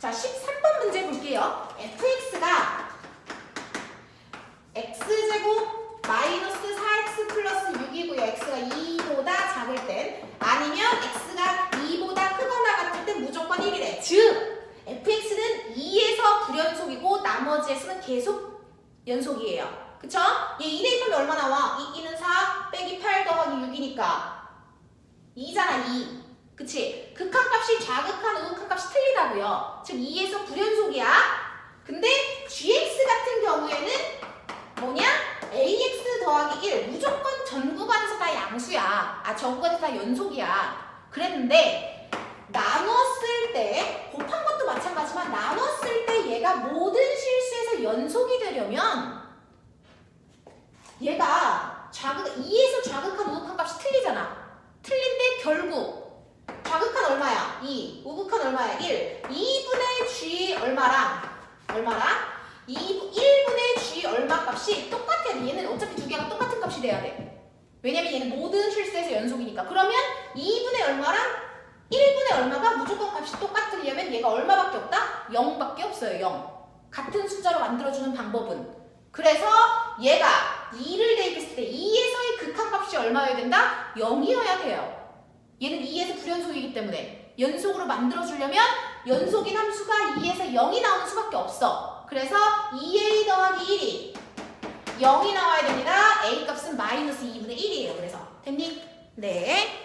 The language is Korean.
자, 13번 문제 볼게요. fx가 x제곱 마이너스 4x 플러스 6이고요. x가 2보다 작을 땐 아니면 x가 2보다 크거나 같을 땐 무조건 1이래. 즉 fx는 2에서 불연속이고 나머지 x는 계속 연속이에요. 그쵸? 얘 2 대입하면 얼마 나와? 2, 2는 4 빼기 8 더하기 6이니까 2잖아 2 그치? 극한값이 좌극한 우극한값이 틀리다고요. 즉 2에서 불연속이야. 근데 gx 같은 경우에는 뭐냐? ax 더하기 1 무조건 전 구간에서 다 양수야. 아 전 구간에서 다 연속이야. 그랬는데 나눴을 때 곱한 것도 마찬가지지만 나눴을 때 얘가 모든 실수에서 연속이 되려면 얘가 좌극 2에서 좌극한 우극한 값이 틀리잖아. 틀린데 결국 좌극한 얼마야? 2. 우극한 얼마야? 1. 2분의 g 얼마랑 얼마랑 2, 1분의 g 얼마 값이 똑같아. 얘는 어차피 두 개가 똑같은 값이 돼야 돼. 왜냐면 얘는 모든 실수에서 연속이니까. 그러면 2분의 얼마랑 1분의 얼마가 무조건 값이 똑같으려면 얘가 얼마밖에 없다? 0밖에 없어요. 0. 같은 숫자로 만들어주는 방법은 그래서 얘가 2를 대입했을 때 2에서의 극한값이 얼마여야 된다? 0이어야 돼요. 얘는 2에서 불연속이기 때문에 연속으로 만들어주려면 연속인 함수가 2에서 0이 나오는 수밖에 없어. 그래서 2a 더하기 1이 0이 나와야 됩니다. a 값은 마이너스 2분의 1이에요. 그래서 됐니? 네.